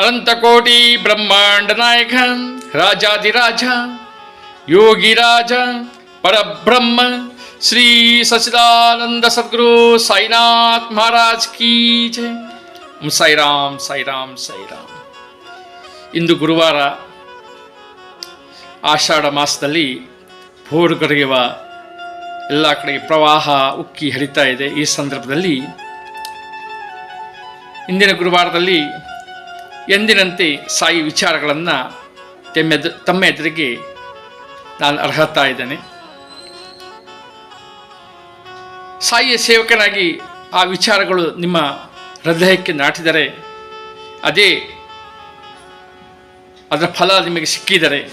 ಅನಂತಕೋಟಿ ಬ್ರಹ್ಮಾಂಡ ನಾಯಕ ರಾಜಾದಿರಾಜ ಯೋಗಿರಾಜ ಪರಬ್ರಹ್ಮ, ಶ್ರೀ ಸಚಿದಾನಂದ ಸದ್ಗುರು ಸಾಯಿನಾಥ್ ಮಹಾರಾಜ್ ಕೀ ಜಯ ಸೈರಾಮ್ ಸೈರಾಮ್ ಸಾಯಿರಾಮ್ ಇಂದು ಗುರುವಾರ ಆಷಾಢ ಮಾಸದಲ್ಲಿ ಭೋರ್ಗರೆಯುವ ಎಲ್ಲ ಕಡೆ ಪ್ರವಾಹ ಉಕ್ಕಿ ಹರಿತಾ ಇದೆ. ಈ ಸಂದರ್ಭದಲ್ಲಿ ಇಂದಿನ ಗುರುವಾರದಲ್ಲಿ ಎಂದಿನಂತೆ ಸಾಯಿ ವಿಚಾರಗಳನ್ನು ತೆಮ್ಮೆದು ತಮ್ಮ ಎದುರಿಗೆ ನಾನು ಅರ್ಹತಾ ಇದ್ದೇನೆ. ಸಾಯಿಯ ಸೇವಕನಾಗಿ ಆ ವಿಚಾರಗಳು ನಿಮ್ಮ ಹೃದಯಕ್ಕೆ ನಾಟಿದರೆ, ಅದೇ ಅದರ ಫಲ ನಿಮಗೆ ಸಿಕ್ಕಿದರೆ,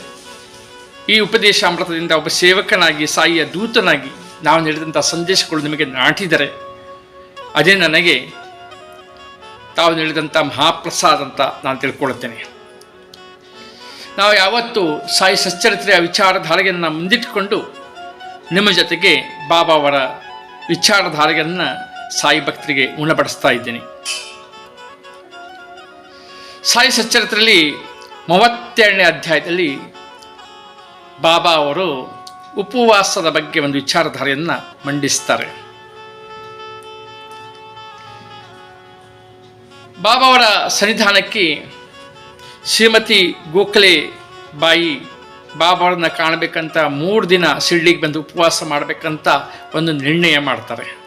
ಈ ಉಪದೇಶ ಅಮೃತದಿಂದ ಒಬ್ಬ ಸೇವಕನಾಗಿ, ಸಾಯಿಯ ದೂತನಾಗಿ ನಾವು ನೀಡಿದಂಥ ಸಂದೇಶಗಳು ನಿಮಗೆ ನಾಟಿದರೆ, ಅದೇ ನನಗೆ ತಾವು ನೀಡಿದಂಥ ಮಹಾಪ್ರಸಾದ ಅಂತ ನಾನು ತಿಳ್ಕೊಳ್ಳುತ್ತೇನೆ ನಾವು ಯಾವತ್ತೂ ಸಾಯಿ ಸಚ್ಚರಿತ್ರೆಯ ವಿಚಾರಧಾರೆಯನ್ನು ಮುಂದಿಟ್ಟುಕೊಂಡು ನಿಮ್ಮ ಜೊತೆಗೆ ಬಾಬಾ ಅವರ ವಿಚಾರಧಾರೆಯನ್ನು ಸಾಯಿ ಭಕ್ತರಿಗೆ ಉಣಬಡಿಸ್ತಾ ಇದ್ದೇನೆ. ಸಾಯಿ ಸಚ್ಚರಿತ್ರೆಯಲ್ಲಿ ಮೂವತ್ತೆರಡನೇ ಅಧ್ಯಾಯದಲ್ಲಿ ಬಾಬಾ ಅವರು ಉಪವಾಸದ ಬಗ್ಗೆ ಒಂದು ವಿಚಾರಧಾರೆಯನ್ನು ಮಂಡಿಸ್ತಾರೆ. ಬಾಬಾ ಅವರ ಸನ್ನಿಧಾನಕ್ಕೆ ಶ್ರೀಮತಿ ಗೋಖಲೆ ಬಾಯಿ ಬಾಬಾ ಅವ್ರನ್ನ ಕಾಣಬೇಕಂತ ಮೂರು ದಿನ ಶಿರ್ಡಿಗೆ ಬಂದು ಉಪವಾಸ ಮಾಡಬೇಕಂತ ಒಂದು ನಿರ್ಣಯ ಮಾಡ್ತಾರೆ.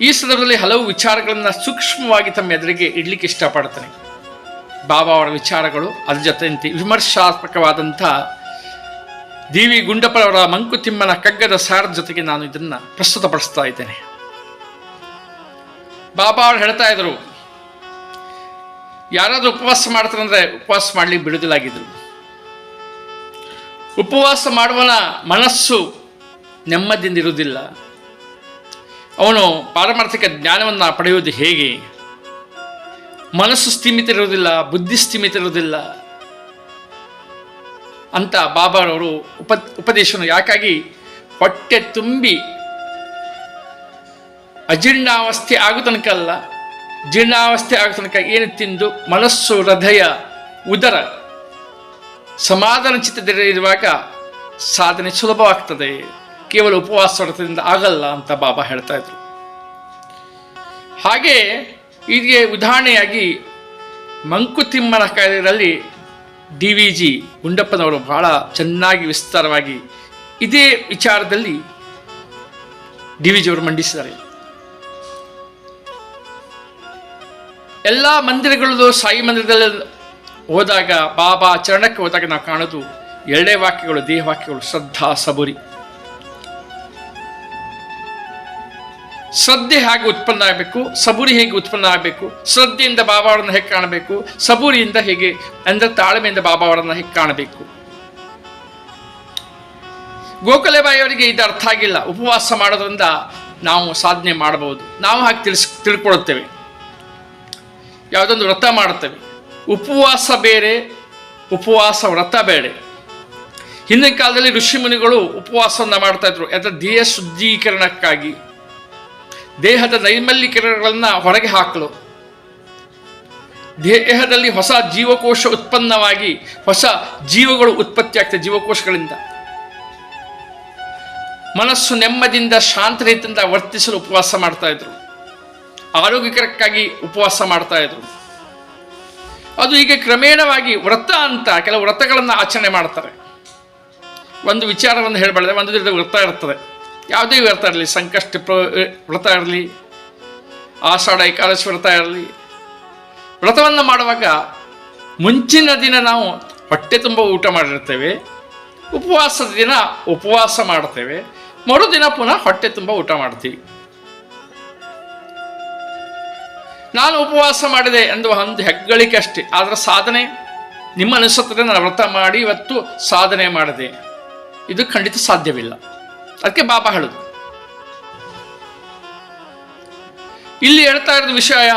ಈ ಸಂದರ್ಭದಲ್ಲಿ ಹಲವು ವಿಚಾರಗಳನ್ನು ಸೂಕ್ಷ್ಮವಾಗಿ ತಮ್ಮ ಎದುರಿಗೆ ಇಡಲಿಕ್ಕೆ ಇಷ್ಟಪಡ್ತಾನೆ. ಬಾಬಾ ಅವರ ವಿಚಾರಗಳು ಅದ್ರ ಜೊತೆಯಂತೆ ವಿಮರ್ಶಾತ್ಮಕವಾದಂಥ ದೇವಿ ವಿ ಗುಂಡಪ್ಪರವರ ಮಂಕುತಿಮ್ಮನ ಕಗ್ಗದ ಸಾರದ ಜೊತೆಗೆ ನಾನು ಇದನ್ನು ಪ್ರಸ್ತುತಪಡಿಸ್ತಾ ಇದ್ದೇನೆ. ಬಾಬಾ ಅವ್ರು ಹೇಳ್ತಾ ಇದ್ರು, ಯಾರಾದರೂ ಉಪವಾಸ ಮಾಡ್ತಾರಂದ್ರೆ ಉಪವಾಸ ಮಾಡ್ಲಿಕ್ಕೆ ಬಿಡುದಿಲ್ಲಾಗಿದ್ರು. ಉಪವಾಸ ಮಾಡುವನ ಮನಸ್ಸು ನೆಮ್ಮದಿಯಿಂದ ಇರುವುದಿಲ್ಲ. ಅವನು ಪಾರಮಾರ್ಥಿಕ ಜ್ಞಾನವನ್ನು ಪಡೆಯುವುದು ಹೇಗೆ? ಮನಸ್ಸು ಸ್ಥಿಮಿತ ಇರುವುದಿಲ್ಲ, ಬುದ್ಧಿ ಸ್ಥಿಮಿತ ಇರುವುದಿಲ್ಲ ಅಂತ ಬಾಬಾರವರು ಉಪ, ಉಪದೇಶವನ್ನು ಯಾಕಾಗಿ ಹೊಟ್ಟೆ ತುಂಬಿ ಅಜೀರ್ಣಾವಸ್ಥೆ ಆಗೋ ತನಕ ಅಲ್ಲ. ಜೀರ್ಣಾವಸ್ಥೆ ಆಗೋ ತನಕ ಏನು ತಿಂದು ಮನಸ್ಸು, ಹೃದಯ, ಉದರ ಸಮಾಧಾನ ಚಿತ್ತದಲ್ಲಿರುವಾಗ ಸಾಧನೆ ಸುಲಭವಾಗ್ತದೆ. ಕೇವಲ ಉಪವಾಸ ವ್ರತದಿಂದ ಆಗಲ್ಲ ಅಂತ ಬಾಬಾ ಹೇಳ್ತಾ ಇದ್ರು. ಹಾಗೆ ಇದಕ್ಕೆ ಉದಾಹರಣೆಯಾಗಿ ಮಂಕುತಿಮ್ಮನ ಕಾರ್ಯದಲ್ಲಿ ಡಿ ವಿ ಜಿ ಗುಂಡಪ್ಪನವರು ಬಹಳ ಚೆನ್ನಾಗಿ ವಿಸ್ತಾರವಾಗಿ ಇದೇ ವಿಚಾರದಲ್ಲಿ ಡಿ ವಿ ಜಿಯವರು ಮಂಡಿಸಿದ್ದಾರೆ. ಎಲ್ಲ ಮಂದಿರಗಳಲ್ಲೂ ಸಾಯಿ ಮಂದಿರದಲ್ಲಿ ಹೋದಾಗ, ಬಾಬಾ ಚರಣಕ್ಕೆ ಹೋದಾಗ ನಾವು ಕಾಣೋದು ಎರಡೇ ವಾಕ್ಯಗಳು ದೇಹವಾಕ್ಯಗಳು ಶ್ರದ್ಧಾ ಸಬುರಿ. ಶ್ರದ್ಧೆ ಹೇಗೆ ಉತ್ಪನ್ನ ಆಗಬೇಕು, ಸಬುರಿ ಹೇಗೆ ಉತ್ಪನ್ನ ಆಗಬೇಕು, ಶ್ರದ್ಧೆಯಿಂದ ಬಾಬಾ ಅವರನ್ನು ಹೇಗೆ ಕಾಣಬೇಕು, ಸಬುರಿಯಿಂದ ಹೇಗೆ, ಅಂದರೆ ತಾಳ್ಮೆಯಿಂದ ಬಾಬಾ ಅವರನ್ನು ಹೇಗೆ ಕಾಣಬೇಕು. ಗೋಖಲೆಬಾಯಿ ಅವರಿಗೆ ಇದು ಅರ್ಥ ಆಗಿಲ್ಲ. ಉಪವಾಸ ಮಾಡೋದ್ರಿಂದ ನಾವು ಸಾಧನೆ ಮಾಡಬಹುದು. ನಾವು ಹಾಗೆ ತಿಳಿಸ್, ತಿಳ್ಕೊಳ್ಳುತ್ತೇವೆ. ಯಾವುದೊಂದು ವ್ರತ ಮಾಡುತ್ತೇವೆ. ಉಪವಾಸ ಬೇರೆ, ಉಪವಾಸ ವ್ರತ ಬೇರೆ. ಹಿಂದಿನ ಕಾಲದಲ್ಲಿ ಋಷಿಮುನಿಗಳು ಉಪವಾಸವನ್ನು ಮಾಡ್ತಾ ಇದ್ರು. ಅದರ ದೇಹ ಶುದ್ಧೀಕರಣಕ್ಕಾಗಿ. ದೇಹದ ನೈರ್ಮಲ್ಯೀಕರಣಗಳನ್ನು ಹೊರಗೆ ಹಾಕಲು. ದೇಹದಲ್ಲಿ ಹೊಸ ಜೀವಕೋಶ ಉತ್ಪನ್ನವಾಗಿ, ಹೊಸ ಜೀವಗಳು ಉತ್ಪತ್ತಿ ಆಗ್ತದೆ ಜೀವಕೋಶಗಳಿಂದ. ಮನಸ್ಸು ನೆಮ್ಮದಿಯಿಂದ ಶಾಂತ ರೀತಿಯಿಂದ ವರ್ತಿಸಲು ಉಪವಾಸ ಮಾಡ್ತಾ ಇದ್ರು. ಆರೋಗ್ಯಕರಕ್ಕಾಗಿ ಉಪವಾಸ ಮಾಡ್ತಾ ಇದ್ರು. ಅದು ಈಗ ಕ್ರಮೇಣವಾಗಿ ವ್ರತ ಅಂತ ಕೆಲವು ವ್ರತಗಳನ್ನು ಆಚರಣೆ ಮಾಡ್ತಾರೆ. ಒಂದು ವಿಚಾರವನ್ನು ಹೇಳಬಾರ್ದೆ, ಒಂದು ದಿನದ ವ್ರತ ಇರ್ತದೆ. ಯಾವುದೇ ವ್ರತ ಇರಲಿ, ಸಂಕಷ್ಟ ವ್ರತ ಇರಲಿ, ಆಷಾಢ, ಏಕಾದಶಿ ವ್ರತ ಇರಲಿ, ವ್ರತವನ್ನು ಮಾಡುವಾಗ ಮುಂಚಿನ ದಿನ ನಾವು ಹೊಟ್ಟೆ ತುಂಬ ಊಟ ಮಾಡಿರ್ತೇವೆ, ಉಪವಾಸದ ದಿನ ಉಪವಾಸ ಮಾಡ್ತೇವೆ, ಮರುದಿನ ಪುನಃ ಹೊಟ್ಟೆ ತುಂಬ ಊಟ ಮಾಡ್ತೀವಿ. ನಾನು ಉಪವಾಸ ಮಾಡಿದೆ ಎಂದು ಒಂದು ಹೆಗ್ಗಳಿಕೆ ಅಷ್ಟೇ. ಆದರೆ ಸಾಧನೆ, ನಿಮ್ಮ ಅನಿಸುತ್ತದೆ ನಾನು ವ್ರತ ಮಾಡಿ ಇವತ್ತು ಸಾಧನೆ ಮಾಡಿದೆ. ಇದು ಖಂಡಿತ ಸಾಧ್ಯವಿಲ್ಲ. ಅದಕ್ಕೆ ಬಾಬಾ ಹೇಳುದು. ಇಲ್ಲಿ ಹೇಳ್ತಾ ಇರೋದು ವಿಷಯ,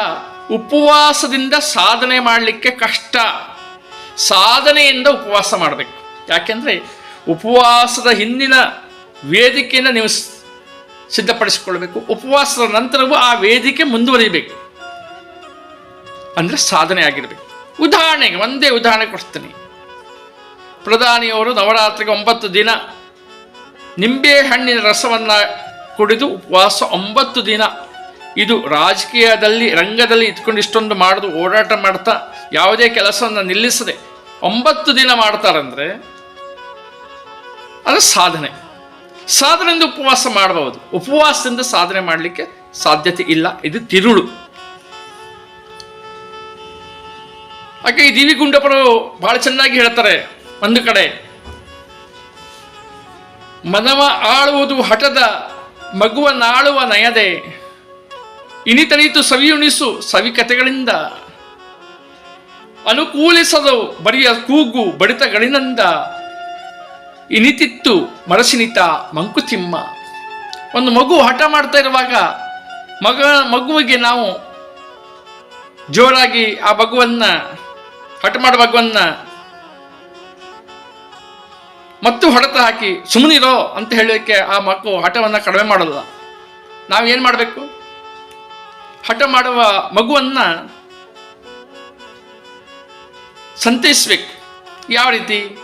ಉಪವಾಸದಿಂದ ಸಾಧನೆ ಮಾಡಲಿಕ್ಕೆ ಕಷ್ಟ. ಸಾಧನೆಯಿಂದ ಉಪವಾಸ ಮಾಡಬೇಕು. ಯಾಕೆಂದರೆ ಉಪವಾಸದ ಹಿಂದಿನ ವೇದಿಕೆಯನ್ನು ನೀವು ಸಿದ್ಧಪಡಿಸಿಕೊಳ್ಬೇಕು ಉಪವಾಸದ ನಂತರವೂ ಆ ವೇದಿಕೆ ಮುಂದುವರಿಬೇಕು. ಅಂದರೆ ಸಾಧನೆ ಆಗಿರಬೇಕು. ಉದಾಹರಣೆಗೆ, ಒಂದೇ ಉದಾಹರಣೆ ಕೊಡ್ತೀನಿ. ಪ್ರಧಾನಿಯವರು ನವರಾತ್ರಿಗೆ ಒಂಬತ್ತು ದಿನ ನಿಂಬೆ ಹಣ್ಣಿನ ರಸವನ್ನು ಕುಡಿದು ಉಪವಾಸ ಒಂಬತ್ತು ದಿನ. ಇದು ರಾಜಕೀಯದಲ್ಲಿ, ರಂಗದಲ್ಲಿ ಇಟ್ಕೊಂಡು ಇಷ್ಟೊಂದು ಮಾಡೋದು ಓಡಾಟ ಮಾಡ್ತಾ ಯಾವುದೇ ಕೆಲಸವನ್ನು ನಿಲ್ಲಿಸದೆ ಒಂಬತ್ತು ದಿನ ಮಾಡ್ತಾರಂದರೆ ಅದು ಸಾಧನೆ. ಸಾಧನೆಯಿಂದ ಉಪವಾಸ ಮಾಡಬಹುದು. ಉಪವಾಸದಿಂದ ಸಾಧನೆ ಮಾಡಲಿಕ್ಕೆ ಸಾಧ್ಯತೆ ಇಲ್ಲ. ಇದು ತಿರುಳು. ಹಾಗೆ ಈ ದಿವಿ ಗುಂಡಪ್ಪರು ಬಹಳ ಚೆನ್ನಾಗಿ ಹೇಳ್ತಾರೆ ಒಂದು ಕಡೆ, ಮನವ ಆಳುವುದು ಹಠದ, ಮಗುವ ನಾಳುವ ನಯದೆ, ಇನಿತನಿತು ಸವಿಯುಣಿಸು ಸವಿಕತೆಗಳಿಂದ, ಅನುಕೂಲಿಸದು ಬರಿಯ ಕೂಗು ಬಡಿತಗಳಿನಂದ ಇನಿತಿತ್ತು ಮರಸಿನಿತ ಮಂಕುತಿಮ್ಮ. ಒಂದು ಮಗು ಹಠ ಮಾಡ್ತಾ ಇರುವಾಗ ಮಗ ಮಗುವಿಗೆ ನಾವು ಜೋರಾಗಿ ಆ ಮಗುವನ್ನ ಹಠ ಮಾಡುವ ಮಗುವನ್ನ ಮತ್ತು ಹೊಡೆತ ಹಾಕಿ ಸುಮ್ಮನಿರೋ ಅಂತ ಹೇಳಲಿಕ್ಕೆ ಆ ಮಕ್ಕಳು ಹಠವನ್ನು ಕಡಿಮೆ ಮಾಡಲ್ಲ. ನಾವೇನು ಮಾಡಬೇಕು? ಹಠ ಮಾಡುವ ಮಗುವನ್ನ ಸಂತೈಸ್ಬೇಕು. ಯಾವ ರೀತಿ?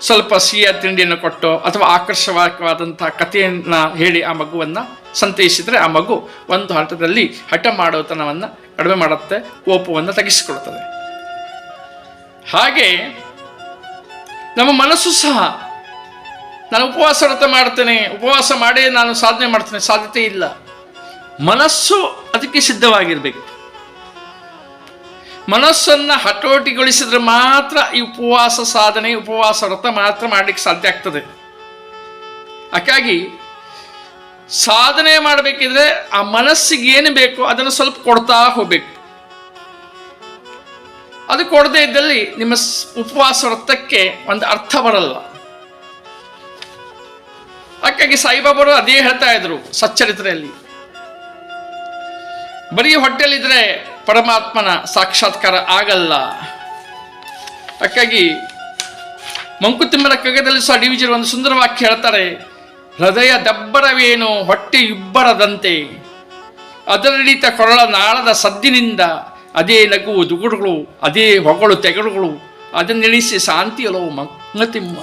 ಸ್ವಲ್ಪ ಸಿಹಿಯ ತಿಂಡಿಯನ್ನು ಕೊಟ್ಟು ಅಥವಾ ಆಕರ್ಷಕವಾದಂಥ ಕಥೆಯನ್ನು ಹೇಳಿ ಆ ಮಗುವನ್ನು ಸಂತೈಸಿದರೆ ಆ ಮಗು ಒಂದು ಹಂತದಲ್ಲಿ ಹಠ ಮಾಡೋತನವನ್ನು ಕಡಿಮೆ ಮಾಡುತ್ತೆ, ಕೋಪವನ್ನು ತೆಗೆಸಿಕೊಳ್ತದೆ ಹಾಗೆ ನಮ್ಮ ಮನಸ್ಸು ಸಹ ನಾನು ಉಪವಾಸ ವ್ರತ ಮಾಡ್ತೇನೆ, ಉಪವಾಸ ಮಾಡಿ ನಾನು ಸಾಧನೆ ಮಾಡ್ತೇನೆ, ಸಾಧ್ಯತೆ ಇಲ್ಲ. ಮನಸ್ಸು ಅದಕ್ಕೆ ಸಿದ್ಧವಾಗಿರಬೇಕು. ಮನಸ್ಸನ್ನು ಹತೋಟಿಗೊಳಿಸಿದ್ರೆ ಮಾತ್ರ ಈ ಉಪವಾಸ ಸಾಧನೆ, ಉಪವಾಸ ವ್ರತ ಮಾತ್ರ ಮಾಡಲಿಕ್ಕೆ ಸಾಧ್ಯ ಆಗ್ತದೆ. ಹಾಗಾಗಿ ಸಾಧನೆ ಮಾಡಬೇಕಿದ್ರೆ ಆ ಮನಸ್ಸಿಗೆ ಏನು ಬೇಕೋ ಅದನ್ನು ಸ್ವಲ್ಪ ಕೊಡ್ತಾ ಹೋಗ್ಬೇಕು. ಅದು ಕೊಡದೇ ಇದ್ದಲ್ಲಿ ನಿಮ್ಮ ಉಪವಾಸ ವ್ರತಕ್ಕೆ ಒಂದು ಅರ್ಥ ಬರಲ್ಲ. ಹಾಗಾಗಿ ಸಾಯಿಬಾಬರು ಅದೇ ಹೇಳ್ತಾ ಇದ್ರು ಸಚ್ಚರಿತ್ರೆಯಲ್ಲಿ. ಬರೀ ಹೊಟ್ಟೆಲಿದ್ರೆ ಪರಮಾತ್ಮನ ಸಾಕ್ಷಾತ್ಕಾರ ಆಗಲ್ಲ. ಹಾಗಾಗಿ ಮಂಕುತಿಮ್ಮನ ಕಗ್ಗದಲ್ಲಿ ಸಹ ಡಿ ವಿಜಯರು ಒಂದು ಸುಂದರ ವಾಕ್ಯ ಹೇಳ್ತಾರೆ, ಹೃದಯ ದಬ್ಬರವೇನು ಹೊಟ್ಟೆ ಇಬ್ಬರದಂತೆ ಅದರಡಿತ ಕೊರಳ ನಾಳದ ಸದ್ದಿನಿಂದ ಅದೇ ನಗು ದುಗುಡುಗಳು ಅದೇ ಹೊಗಳು ತೆಗಡುಗಳು ಅದನ್ನೆಣಿಸಿ ಶಾಂತಿಯಲೋ ಮಂಗತಿಮ್ಮ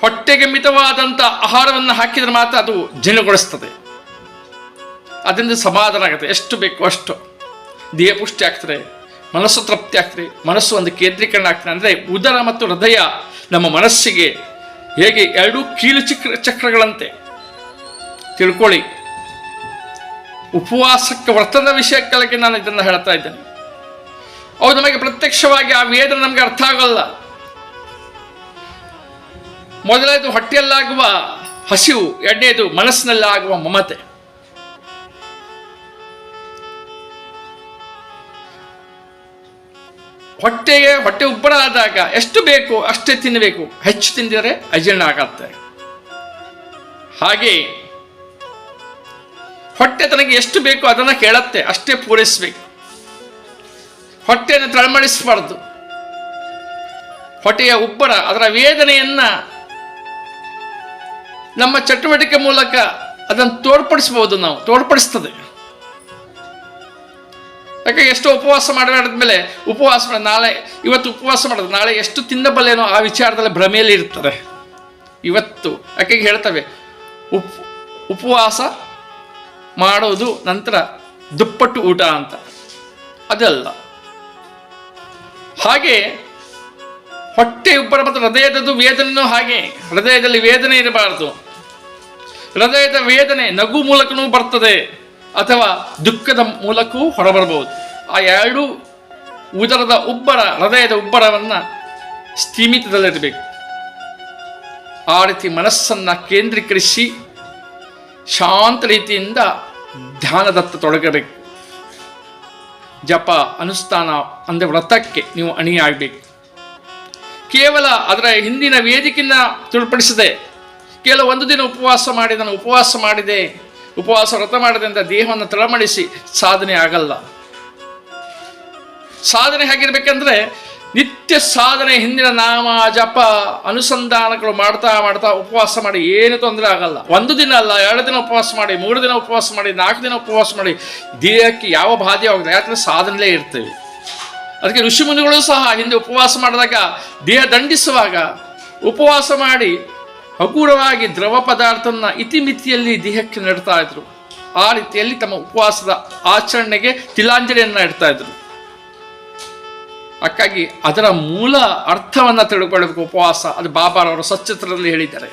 ಹೊಟ್ಟೆಗೆ ಮಿತವಾದಂಥ ಆಹಾರವನ್ನು ಹಾಕಿದರೆ ಮಾತ್ರ ಅದು ಜೀರ್ಣಗೊಳಿಸ್ತದೆ. ಅದರಿಂದ ಸಮಾಧಾನ ಆಗುತ್ತೆ. ಎಷ್ಟು ಬೇಕು ಅಷ್ಟು. ದೇಹ ಪುಷ್ಟಿ ಆಗ್ತದೆ, ಮನಸ್ಸು ತೃಪ್ತಿ ಆಗ್ತದೆ, ಮನಸ್ಸು ಒಂದು ಕೇಂದ್ರೀಕರಣ ಆಗ್ತದೆ. ಅಂದರೆ ಉದರ ಮತ್ತು ಹೃದಯ ನಮ್ಮ ಮನಸ್ಸಿಗೆ ಹೇಗೆ ಎರಡೂ ಕೀಲು ಚಕ್ರ ಚಕ್ರಗಳಂತೆ. ತಿಳ್ಕೊಳ್ಳಿ. ಉಪವಾಸಕ್ಕೆ, ವ್ರತದ ವಿಷಯಕ್ಕೆ ನಾನು ಇದನ್ನು ಹೇಳ್ತಾ ಇದ್ದೇನೆ. ಅವು ನಮಗೆ ಪ್ರತ್ಯಕ್ಷವಾಗಿ ಆ ವೇದ ನಮಗೆ ಅರ್ಥ ಆಗೋಲ್ಲ. ಮೊದಲನೇದು ಹೊಟ್ಟೆಯಲ್ಲಾಗುವ ಹಸಿವು, ಎರಡನೇದು ಮನಸ್ಸಿನಲ್ಲಾಗುವ ಮಮತೆ. ಹೊಟ್ಟೆಗೆ, ಹೊಟ್ಟೆ ಉಬ್ಬರ ಆದಾಗ ಎಷ್ಟು ಬೇಕು ಅಷ್ಟೇ ತಿನ್ನಬೇಕು. ಹೆಚ್ಚು ತಿಂದಿದರೆ ಅಜೀರ್ಣ ಆಗತ್ತೆ. ಹಾಗೆ ಹೊಟ್ಟೆ ತನಗೆ ಎಷ್ಟು ಬೇಕು ಅದನ್ನು ಕೇಳತ್ತೆ ಅಷ್ಟೇ ಪೂರೈಸಬೇಕು. ಹೊಟ್ಟೆಯನ್ನು ತಳಮಳಿಸಬಾರ್ದು. ಹೊಟ್ಟೆಯ ಉಬ್ಬರ, ಅದರ ವೇದನೆಯನ್ನು ನಮ್ಮ ಚಟುವಟಿಕೆ ಮೂಲಕ ಅದನ್ನು ತೋರ್ಪಡಿಸಬಹುದು ನಾವು, ತೋರ್ಪಡಿಸ್ತದೆ. ಯಾಕೆ ಎಷ್ಟು ಉಪವಾಸ ಮಾಡಿದ್ಮೇಲೆ ಉಪವಾಸ ಮಾಡಿ ನಾಳೆ, ಇವತ್ತು ಉಪವಾಸ ಮಾಡೋದು, ನಾಳೆ ಎಷ್ಟು ತಿನ್ನಬಲ್ಲೇನೋ ಆ ವಿಚಾರದಲ್ಲಿ ಭ್ರಮೆಯಲ್ಲಿ ಇರ್ತದೆ. ಇವತ್ತು ಯಾಕೆ ಹೇಳ್ತವೆ? ಉಪ್, ಉಪವಾಸ ಮಾಡೋದು ನಂತರ ದುಪ್ಪಟ್ಟು ಊಟ ಅಂತ. ಅದಲ್ಲ. ಹಾಗೆ ಹೊಟ್ಟೆ ಉಬ್ಬರ ಮತ್ತು ಹೃದಯದದ್ದು ವೇದನೆಯೂ ಹಾಗೆ ಹೃದಯದಲ್ಲಿ ವೇದನೆ ಇರಬಾರದು. ಹೃದಯದ ವೇದನೆ ನಗು ಮೂಲಕನೂ ಬರ್ತದೆ ಅಥವಾ ದುಃಖದ ಮೂಲಕವೂ ಹೊರಬರಬಹುದು. ಆ ಎರಡು ಉದರದ ಉಬ್ಬರ, ಹೃದಯದ ಉಬ್ಬರವನ್ನು ಸ್ಥೀಮಿತದಲ್ಲಿರಬೇಕು ಆ ರೀತಿ ಮನಸ್ಸನ್ನು ಕೇಂದ್ರೀಕರಿಸಿ ಶಾಂತ ರೀತಿಯಿಂದ ಧ್ಯಾನದತ್ತ ತೊಡಗಬೇಕು. ಜಪ, ಅನುಷ್ಠಾನ, ಅಂದರೆ ವ್ರತಕ್ಕೆ ನೀವು ಅಣಿಯಾಗಬೇಕು. ಕೇವಲ ಅದರ ಹಿಂದಿನ ವೇದಿಕೆಯನ್ನ ತಿಳಿಪಡಿಸದೆ ಕೇವಲ ಒಂದು ದಿನ ಉಪವಾಸ ಮಾಡಿ ನಾನು ಉಪವಾಸ ಮಾಡಿದೆ, ಉಪವಾಸ ವ್ರತ ಮಾಡಿದೆ ಅಂತ ದೇಹವನ್ನು ತಳಮಡಿಸಿ ಸಾಧನೆ ಆಗಲ್ಲ. ಸಾಧನೆ ಹೇಗಿರ್ಬೇಕಂದ್ರೆ ನಿತ್ಯ ಸಾಧನೆ, ಹಿಂದಿನ ನಾಮ, ಜಪ, ಅನುಸಂಧಾನಗಳು ಮಾಡ್ತಾ ಮಾಡ್ತಾ ಉಪವಾಸ ಮಾಡಿ ಏನು ತೊಂದರೆ ಆಗಲ್ಲ. ಒಂದು ದಿನ ಅಲ್ಲ, ಎರಡು ದಿನ ಉಪವಾಸ ಮಾಡಿ, ಮೂರು ದಿನ ಉಪವಾಸ ಮಾಡಿ, ನಾಲ್ಕು ದಿನ ಉಪವಾಸ ಮಾಡಿ, ದೇಹಕ್ಕೆ ಯಾವ ಬಾಧೆ ಆಗುತ್ತೆ ಯಾಕಂದ್ರೆ ಸಾಧನೆಲೇ ಇರ್ತೇವೆ. ಅದಕ್ಕೆ ಋಷಿಮುನಿಗಳು ಸಹ ಹಿಂದೆ ಉಪವಾಸ ಮಾಡಿದಾಗ, ದೇಹ ದಂಡಿಸುವಾಗ ಉಪವಾಸ ಮಾಡಿ ಹಗುರವಾಗಿ ದ್ರವ ಪದಾರ್ಥನ ಇತಿಮಿತಿಯಲ್ಲಿ ದೇಹಕ್ಕೆ ನೆಡ್ತಾ ಇದ್ರು. ಆ ರೀತಿಯಲ್ಲಿ ತಮ್ಮ ಉಪವಾಸದ ಆಚರಣೆಗೆ ತಿಲಾಂಜಲಿಯನ್ನು ಇಡ್ತಾ ಇದ್ರು. ಹಾಗಾಗಿ ಅದರ ಮೂಲ ಅರ್ಥವನ್ನು ತಿಳ್ಕೊಳ್ಬೇಕು ಉಪವಾಸ. ಅದು ಬಾಬಾರವರು ಸಚ್ಚಿತ್ರದಲ್ಲಿ ಹೇಳಿದ್ದಾರೆ.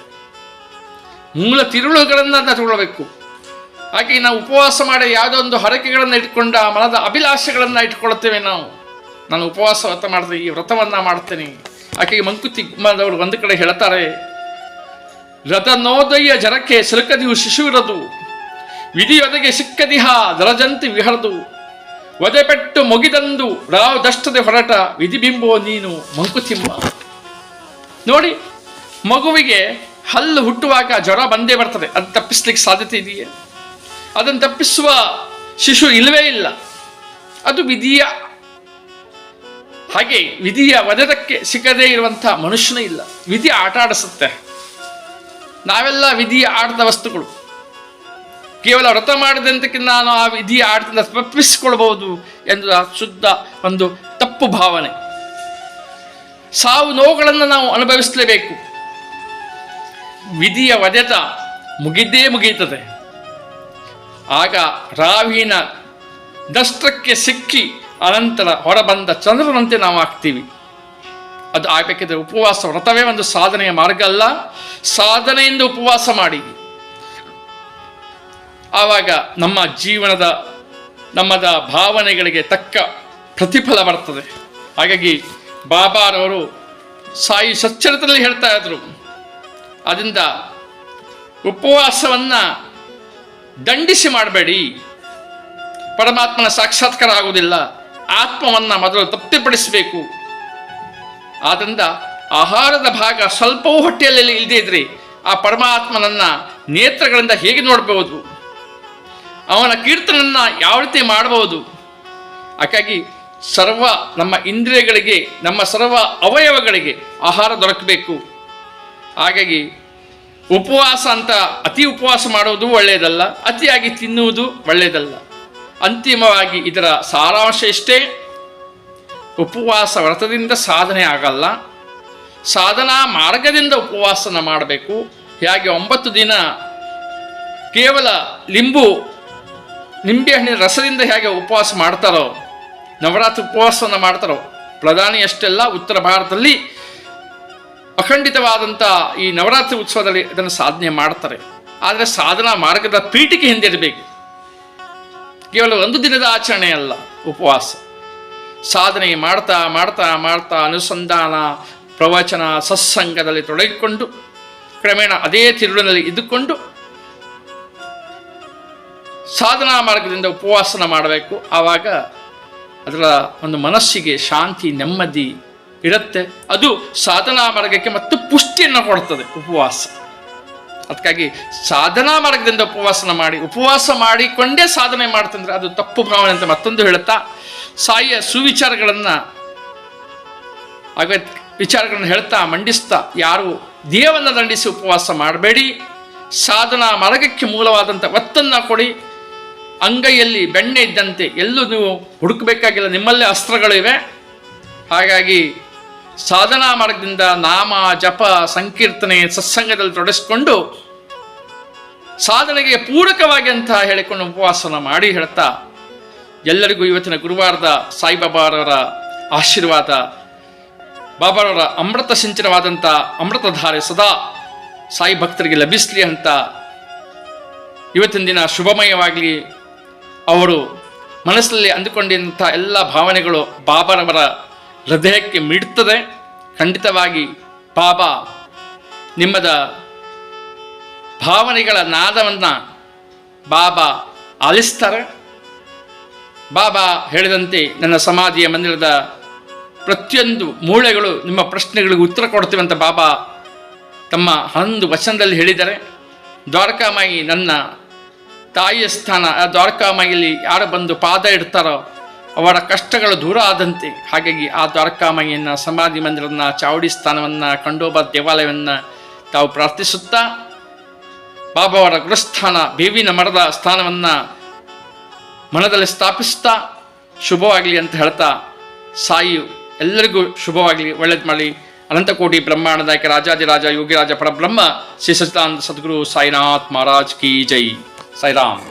ಮೂಲ ತಿರುಳುಗಳನ್ನು ಅದನ್ನು ತಿಳ್ಕೊಳ್ಬೇಕು. ಹಾಗೆ ನಾವು ಉಪವಾಸ ಮಾಡಿ ಯಾವುದೋ ಒಂದು ಹರಕೆಗಳನ್ನು ಇಟ್ಕೊಂಡ ಮನದ ಅಭಿಲಾಷೆಗಳನ್ನು ಇಟ್ಕೊಳ್ತೇವೆ ನಾವು. ನಾನು ಉಪವಾಸ ವ್ರತ ಮಾಡ್ತೀನಿ ಈ ವ್ರತವನ್ನು ಮಾಡ್ತೇನೆ. ಆಕೆಗೆ ಮಂಕುತಿಮ್ಮದವರು ಒಂದು ಕಡೆ ಹೇಳ್ತಾರೆ, ರಥನೋದಯ ಜರಕ್ಕೆ ಸಿಲುಕದಿಯು ಶಿಶುವಿರದು, ವಿಧಿಯೊದಗೆ ಸಿಕ್ಕದಿಹ ದರಜಂತಿ ವಿಹರದು ಒದೆಪೆಟ್ಟು ಮುಗಿದಂದು ರಾವ್ ದಷ್ಟದೆ ಹೊರಟ ವಿಧಿಬಿಂಬೋ ನೀನು ಮಂಕುತಿಮ್ಮ. ನೋಡಿ, ಮಗುವಿಗೆ ಹಲ್ಲು ಹುಟ್ಟುವಾಗ ಜ್ವರ ಬಂದೇ ಬರ್ತದೆ. ಅದು ತಪ್ಪಿಸ್ಲಿಕ್ಕೆ ಸಾಧ್ಯತೆ ಇದೆಯೇ? ಅದನ್ನು ತಪ್ಪಿಸುವ ಶಿಶು ಇಲ್ಲವೇ ಇಲ್ಲ. ಅದು ವಿಧಿಯ ಹಾಗೆ ವಿಧಿಯ ವದದಕ್ಕೆ ಸಿಕ್ಕದೇ ಇರುವಂಥ ಮನುಷ್ಯನೇ ಇಲ್ಲ. ವಿಧಿ ಆಟ ಆಡಿಸುತ್ತೆ. ನಾವೆಲ್ಲ ವಿಧಿಯ ಆಟದ ವಸ್ತುಗಳು. ಕೇವಲ ವ್ರತ ಮಾಡಿದಂತಕ್ಕೆ ನಾನು ಆ ವಿಧಿಯ ಆಟದಿಂದ ತಪ್ಪಿಸಿಕೊಳ್ಬಹುದು ಎಂದು ಶುದ್ಧ ಒಂದು ತಪ್ಪು ಭಾವನೆ. ಸಾವು ನೋವುಗಳನ್ನು ನಾವು ಅನುಭವಿಸಲೇಬೇಕು. ವಿಧಿಯ ವದೆತ ಮುಗಿದೇ ಮುಗಿಯುತ್ತದೆ. ಆಗ ರಾವಿನ ದಷ್ಟಕ್ಕೆ ಸಿಕ್ಕಿ ಅನಂತರ ಹೊರಬಂದ ಚಂದ್ರನಂತೆ ನಾವು ಆಗ್ತೀವಿ. ಅದು ಆಗಬೇಕಿದ್ರೆ ಉಪವಾಸ ವ್ರತವೇ ಒಂದು ಸಾಧನೆಯ ಮಾರ್ಗ ಅಲ್ಲ. ಸಾಧನೆಯಿಂದ ಉಪವಾಸ ಮಾಡಿ. ಆವಾಗ ನಮ್ಮ ಜೀವನದ, ನಮ್ಮದ ಭಾವನೆಗಳಿಗೆ ತಕ್ಕ ಪ್ರತಿಫಲ ಬರ್ತದೆ. ಹಾಗಾಗಿ ಬಾಬಾರವರು ಸಾಯಿ ಸಚ್ಚರಿತದಲ್ಲಿ ಹೇಳ್ತಾ ಇದ್ರು. ಅದರಿಂದ ಉಪವಾಸವನ್ನು ದಂಡಿಸಿ ಮಾಡಬೇಡಿ. ಪರಮಾತ್ಮನ ಸಾಕ್ಷಾತ್ಕಾರ ಆಗುವುದಿಲ್ಲ. ಆತ್ಮವನ್ನು ಮೊದಲು ತೃಪ್ತಿಪಡಿಸಬೇಕು. ಆದ್ದರಿಂದ ಆಹಾರದ ಭಾಗ ಸ್ವಲ್ಪವೂ ಹೊಟ್ಟೆಯಲ್ಲಿ ಇಲ್ಲದೇ ಇದ್ರೆ ಆ ಪರಮಾತ್ಮನನ್ನ ನೇತ್ರಗಳಿಂದ ಹೇಗೆ ನೋಡಬಹುದು ಅವನ ಕೀರ್ತನನ್ನು ಯಾವ ರೀತಿ ಮಾಡಬಹುದು? ಹಾಗಾಗಿ ಸರ್ವ ನಮ್ಮ ಇಂದ್ರಿಯಗಳಿಗೆ, ನಮ್ಮ ಸರ್ವ ಅವಯವಗಳಿಗೆ ಆಹಾರ ದೊರಕಬೇಕು. ಹಾಗಾಗಿ ಉಪವಾಸ ಅಂತ ಅತಿ ಉಪವಾಸ ಮಾಡುವುದು ಒಳ್ಳೆಯದಲ್ಲ, ಅತಿಯಾಗಿ ತಿನ್ನುವುದು ಒಳ್ಳೆಯದಲ್ಲ. ಅಂತಿಮವಾಗಿ ಇದರ ಸಾರಾಂಶ ಇಷ್ಟೇ. ಉಪವಾಸ ವ್ರತದಿಂದ ಸಾಧನೆ ಆಗಲ್ಲ. ಸಾಧನಾ ಮಾರ್ಗದಿಂದ ಉಪವಾಸನ ಮಾಡಬೇಕು. ಹೇಗೆ ಒಂಬತ್ತು ದಿನ ಕೇವಲ ಲಿಂಬು ನಿಂಬೆಹಣ್ಣಿನ ರಸದಿಂದ ಹೇಗೆ ಉಪವಾಸ ಮಾಡ್ತಾರೋ, ನವರಾತ್ರಿ ಉಪವಾಸವನ್ನು ಮಾಡ್ತಾರೋ, ಪ್ರಧಾನಿ ಅಷ್ಟೆಲ್ಲ ಉತ್ತರ ಭಾರತದಲ್ಲಿ ಅಖಂಡಿತವಾದಂಥ ಈ ನವರಾತ್ರಿ ಉತ್ಸವದಲ್ಲಿ ಇದನ್ನು ಸಾಧನೆ ಮಾಡ್ತಾರೆ. ಆದರೆ ಸಾಧನಾ ಮಾರ್ಗದ ಪೀಠಿಕೆ ಹಿಂದಿರಬೇಕು ಕೇವಲ ಒಂದು ದಿನದ ಆಚರಣೆ ಅಲ್ಲ, ಉಪವಾಸ. ಸಾಧನೆ ಮಾಡ್ತಾ ಮಾಡ್ತಾ ಮಾಡ್ತಾ ಅನುಸಂಧಾನ, ಪ್ರವಚನ, ಸತ್ಸಂಗದಲ್ಲಿ ತೊಡಗಿಕೊಂಡು, ಕ್ರಮೇಣ ಅದೇ ತಿರುಳಿನಲ್ಲಿ ಇದ್ದುಕೊಂಡು ಸಾಧನಾ ಮಾರ್ಗದಿಂದ ಉಪವಾಸನ ಮಾಡಬೇಕು. ಆವಾಗ ಅದರ ಒಂದು ಮನಸ್ಸಿಗೆ ಶಾಂತಿ, ನೆಮ್ಮದಿ ಇರುತ್ತೆ. ಅದು ಸಾಧನಾ ಮಾರ್ಗಕ್ಕೆ ಮತ್ತು ಪುಷ್ಟಿಯನ್ನು ಕೊಡ್ತದೆ ಉಪವಾಸ. ಅದಕ್ಕಾಗಿ ಸಾಧನಾ ಮಾರ್ಗದಿಂದ ಉಪವಾಸನ ಮಾಡಿ, ಉಪವಾಸ ಮಾಡಿಕೊಂಡೇ ಸಾಧನೆ ಮಾಡ್ತಂದ್ರೆ ಅದು ತಪ್ಪು ಭಾವನೆ ಅಂತ ಮತ್ತೊಂದು ಹೇಳುತ್ತಾ ಸಾಯಿಯ ಸುವಿಚಾರಗಳನ್ನು ಆಗ ವಿಚಾರಗಳನ್ನು ಹೇಳ್ತಾ, ಮಂಡಿಸ್ತಾ, ಯಾರು ದೇಹವನ್ನು ದಂಡಿಸಿ ಉಪವಾಸ ಮಾಡಬೇಡಿ, ಸಾಧನಾ ಮಾರ್ಗಕ್ಕೆ ಮೂಲವಾದಂಥ ಒತ್ತನ್ನು ಕೊಡಿ ಅಂಗೈಯಲ್ಲಿ ಬೆಣ್ಣೆ ಇದ್ದಂತೆ ಎಲ್ಲೂ ನೀವು ಹುಡುಕಬೇಕಾಗಿಲ್ಲ. ನಿಮ್ಮಲ್ಲೇ ಅಸ್ತ್ರಗಳಿವೆ ಹಾಗಾಗಿ ಸಾಧನಾ ಮಾರ್ಗದಿಂದ ನಾಮ, ಜಪ, ಸಂಕೀರ್ತನೆ, ಸತ್ಸಂಗದಲ್ಲಿ ತೊಡಸ್ಕೊಂಡು ಸಾಧನೆಗೆ ಪೂರಕವಾಗಿ ಅಂತ ಹೇಳಿಕೊಂಡು ಉಪವಾಸನ ಮಾಡಿ ಹೇಳ್ತಾ ಎಲ್ಲರಿಗೂ ಇವತ್ತಿನ ಗುರುವಾರದ ಸಾಯಿಬಾಬಾರವರ ಆಶೀರ್ವಾದ, ಬಾಬಾರವರ ಅಮೃತ ಸಿಂಚನವಾದಂಥ ಅಮೃತಧಾರೆ ಸದಾ ಸಾಯಿ ಭಕ್ತರಿಗೆ ಲಭಿಸಲಿ ಅಂತ ಇವತ್ತಿನ ದಿನ ಶುಭಮಯವಾಗಲಿ. ಅವರು ಮನಸ್ಸಲ್ಲಿ ಅಂದುಕೊಂಡಿದ್ದಂಥ ಎಲ್ಲ ಭಾವನೆಗಳು ಬಾಬಾರವರ ಹೃದಯಕ್ಕೆ ಮಿಡುತ್ತದೆ ಖಂಡಿತವಾಗಿ ಬಾಬಾ ನಿಮ್ಮದ ಭಾವನೆಗಳ ನಾದವನ್ನು ಬಾಬಾ ಆಲಿಸ್ತಾರೆ. ಬಾಬಾ ಹೇಳಿದಂತೆ ನನ್ನ ಸಮಾಧಿಯ ಮಂದಿರದ ಪ್ರತಿಯೊಂದು ಮೂಳೆಗಳು ನಿಮ್ಮ ಪ್ರಶ್ನೆಗಳಿಗೆ ಉತ್ತರ ಕೊಡ್ತೀವಿ ಅಂತ ಬಾಬಾ ತಮ್ಮ ಹನ್ನೊಂದು ವಚನದಲ್ಲಿ ಹೇಳಿದ್ದಾರೆ. ದ್ವಾರಕಾಮಾಯಿ ನನ್ನ ತಾಯಿಯ ಸ್ಥಾನ, ಆ ದ್ವಾರಕಾಮಯಲ್ಲಿ ಯಾರು ಬಂದು ಪಾದ ಇಡ್ತಾರೋ ಅವರ ಕಷ್ಟಗಳು ದೂರ ಆದಂತೆ. ಹಾಗಾಗಿ ಆ ದ್ವಾರಕಾಮಯ್ಯನ ಸಮಾಧಿ ಮಂದಿರವನ್ನು ಚಾವಡಿ ಸ್ಥಾನವನ್ನು ಕಂಡೋಬ ದೇವಾಲಯವನ್ನು ತಾವು ಪ್ರಾರ್ಥಿಸುತ್ತಾ ಬಾಬಾವರ ಅವರ ಗೃಹಸ್ಥಾನ, ಬೇವಿನ ಮರದ ಸ್ಥಾನವನ್ನು ಮನದಲ್ಲಿ ಸ್ಥಾಪಿಸ್ತಾ ಶುಭವಾಗಲಿ ಅಂತ ಹೇಳ್ತಾ ಸಾಯಿ ಎಲ್ಲರಿಗೂ ಶುಭವಾಗಲಿ, ಒಳ್ಳೇದು ಮಾಡಿ ಅನಂತಕೋಟಿ ಬ್ರಹ್ಮಾಂಡದಾಯಕ ರಾಜಾದಿರಾಜ ಯೋಗಿರಾಜ ಪರಬ್ರಹ್ಮ, ಶ್ರೀ ಸಚಿದಾನಂದ ಸದ್ಗುರು ಸಾಯಿನಾಥ್ ಮಹಾರಾಜ್ ಕಿ ಜೈ. ಸಾಯಿರಾಮ್